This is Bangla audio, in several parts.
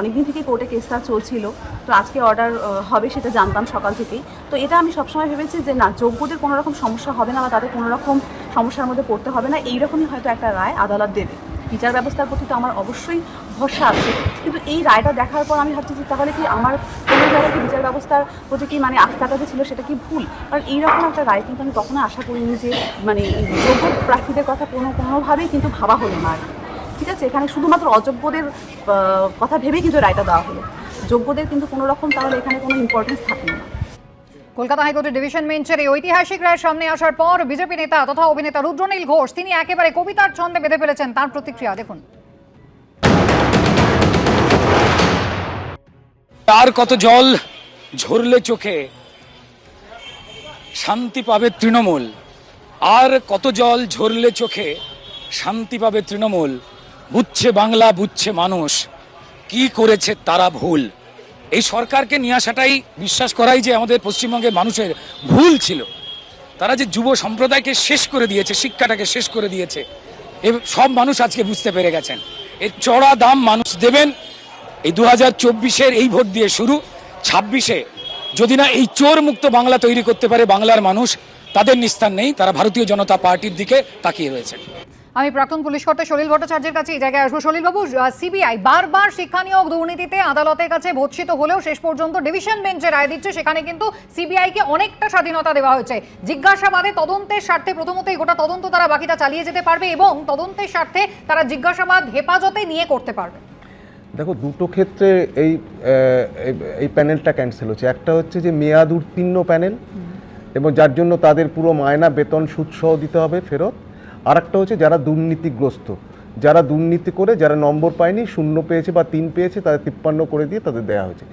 অনেকদিন থেকেই কোর্টে কেসটা চলছিল, তো আজকে অর্ডার হবে সেটা জানতাম সকাল থেকেই। তো এটা আমি সবসময় ভেবেছি যে না, যোগ্যদের কোনো রকম সমস্যা হবে না বা তাদের কোনো রকম সমস্যার মধ্যে পড়তে হবে না। এইরকমই হয়তো একটা রায় আদালত দেবে। বিচার ব্যবস্থার প্রতি তো আমার অবশ্যই ভরসা আছে। কিন্তু এই রায়টা দেখার পর আমি ভাবছি যে তাহলে কি আমার কোনো জায়গায় কি বিচার ব্যবস্থার প্রতি কি মানে আস্থাটা যে ছিল সেটা কি ভুল? কারণ এইরকম একটা রায় কিন্তু আমি কখনো আশা করিনি যে মানে যোগ্য প্রার্থীদের কথা কোনো কোনোভাবেই কিন্তু ভাবা হলো না আর। ঠিক আছে? এখানে শুধুমাত্র অযোগ্যদের কথা ভেবেই কিন্তু রায়টা দেওয়া হলো। যোগ্যদের কিন্তু কোনো রকম তাহলে এখানে কোনো ইম্পর্টেন্স থাকল না। কলকাতা হাইকোর্টের ডিভিশন বেঞ্চের এই ঐতিহাসিক রায়ের সামনে আসার পর বিজেপি নেতা তথা অভিনেতা রুদ্রনীল ঘোষ তিনি একেবারে কবিতার ছন্দে বেঁধে ফেলেছেন তার প্রতিক্রিয়া। দেখুন। তার কত জল ঝরলে চোখে শান্তি পাবে তৃণমূল। আর কত জল ঝরলে চোখে শান্তি পাবে তৃণমূল। বুঝছে বাংলা, বুঝছে মানুষ। কি করেছে তারা ভুল। এই সরকারকে নিয়ে আসাটাই বিশ্বাস করাই যে আমাদের পশ্চিমবঙ্গের মানুষের ভুল ছিল। তারা যে যুব সম্প্রদায়কে শেষ করে দিয়েছে, শিক্ষাটাকে শেষ করে দিয়েছে, এ সব মানুষ আজকে বুঝতে পেরে গেছেন। এর চড়া দাম মানুষ দেবেন। এই দু হাজার এই ভোট দিয়ে শুরু। ছাব্বিশে যদি না এই চোর মুক্ত বাংলা তৈরি করতে পারে বাংলার মানুষ, তাদের নিস্তার নেই। তারা ভারতীয় জনতা পার্টির দিকে তাকিয়ে রয়েছেন। আমি প্রাক্তন পুলিশ কর্তা সলিল ভট্টাচার্যের কাছে এই জায়গায় আসব। সলিল বাবু সিবিআই বারবার শিক্ষা নিয়োগ দুর্নীতিতে আদালতের কাছে ভর্ষিত হলেও শেষ পর্যন্ত ডিভিশন বেঞ্চে রায় দিচ্ছে। সেখানে কিন্তু সিবিআই কে অনেকটা স্বাধীনতা দেওয়া হয়েছে। জিজ্ঞাসাবাদে তদন্তের স্বার্থে প্রথমত এই গোটা তদন্ত তারা বাকিটা চালিয়ে যেতে পারবে এবং তদন্তের স্বার্থে তারা জিজ্ঞাসাবাদ হেফাজতে নিয়ে করতে পারবে। দেখো দুটো ক্ষেত্রে এই এই- এই প্যানেলটা ক্যান্সেল হচ্ছে। একটা হচ্ছে যে মেয়াদ উত্তীর্ণ প্যানেল এবং যার জন্য তাদের পুরো মায়না বেতন সুদসহ দিতে হবে ফেরত। আর একটা হচ্ছে যারা দুর্নীতিগ্রস্ত, যারা দুর্নীতি করে, যারা নম্বর পায়নি, শূন্য পেয়েছে বা তিন পেয়েছে, তাদের তিপ্পান্ন করে দিয়ে তাদের দেওয়া হয়েছে।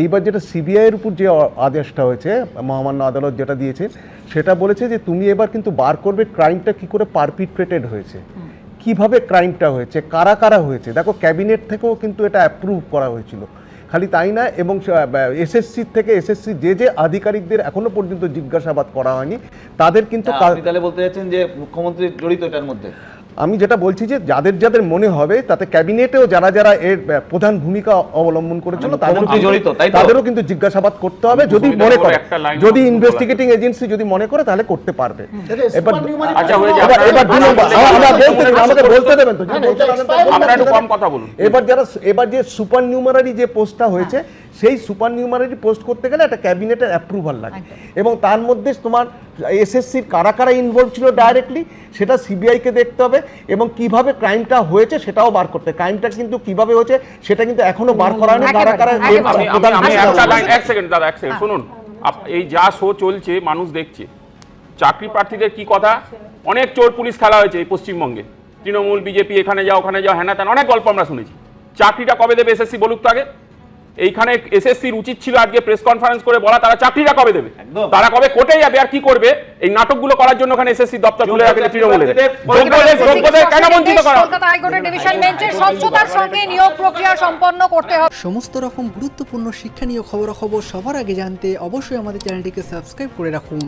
এইবার যেটা সিবিআইয়ের উপর যে আদেশটা হয়েছে, মহামান্য আদালত যেটা দিয়েছে, সেটা বলেছে যে তুমি এবার কিন্তু বার করবে ক্রাইমটা কি করে পারপিট্রেটেড হয়েছে। কীভাবে ক্রাইমটা হয়েছে, কারা কারা হয়েছে? দেখো ক্যাবিনেট থেকেও কিন্তু এটা অ্যাপ্রুভ করা হয়েছিল। খালি তাই না? এবং এসএসসি থেকে এসএসসি যে যে আধিকারিকদের এখনও পর্যন্ত জিজ্ঞাসাবাদ করা হয়নি তাদের কিন্তু তাহলে বলতে চাচ্ছেন যে মুখ্যমন্ত্রী জড়িত এটার মধ্যে? আমি যেটা বলছি যে যাদের যাদের মনে হবে তাতে ক্যাবিনেটেও যারা যারা এর প্রধান ভূমিকা অবলম্বন করেছিল মানে তাদেরও কিন্তু- জিজ্ঞাসাবাদ করতে হবে যদি মনে করে যদি ইনভেস্টিগেটিং এজেন্সি যদি মনে করে তাহলে করতে পারবে। এবার আচ্ছা, এবার আপনারা- এবার দু নম্বর, আপনারা- আমরা বলতে দিন, আমাকে বলতে দেবেন তো? আপনারা একটু কম কথা বলুন। এবার যারা এবার যে সুপার নিউমারারি যে পোস্টটা হয়েছে সেই সুপার নিউমারারি পোস্ট করতে গেলে একটা ক্যাবিনেটের অ্যাপ্রুভাল লাগে। এবং তার মধ্যে তোমার এসএসসির কারা কারা ইনভলভ ছিল ডাইরেক্টলি সেটা সিবিআইকে দেখতে হবে এবং কীভাবে ক্রাইমটা হয়েছে সেটাও বার করতে ক্রাইমটা কিন্তু কীভাবে হয়েছে সেটা কিন্তু এখনও বার করা হয়নি কারা কারা রয়েছে। লাইন এক সেকেন্ড দাদা এক সেকেন্ড শুনুন। এই যা শো চলছে মানুষ দেখছে। চাকরি প্রার্থীদের কি কথা? অনেক চোর পুলিশ খেলা হয়েছে এই পশ্চিমবঙ্গে। তৃণমূল বিজেপি এখানে যাও ওখানে যাও হ্যানা ত্যান অনেক গল্প আমরা শুনেছি। চাকরিটা কবে দেবে এসএসসি বলুক তো আগে। এইখানে এসএসসির উচিত ছিল আজকে প্রেস কনফারেন্স করে বলা তারা চাকরিটা কবে দেবে? তারা কবে কোর্টে যাবে আর কি করবে? এই নাটকগুলো করার জন্য ওখানে এসএসসি দপ্তর খুলে রাখে তৃণমূলের। যোগ্যদের কেন বঞ্চিত করা? কলকাতা হাইকোর্টের ডিভিশন বেঞ্চে স্বচ্ছতার সঙ্গে নিয়োগ প্রক্রিয়া সম্পন্ন করতে হবে। সমস্ত রকম গুরুত্বপূর্ণ শিক্ষণীয় খবরাখবর সবার আগে জানতে অবশ্যই আমাদের চ্যানেলটিকে সাবস্ক্রাইব করে রাখুন।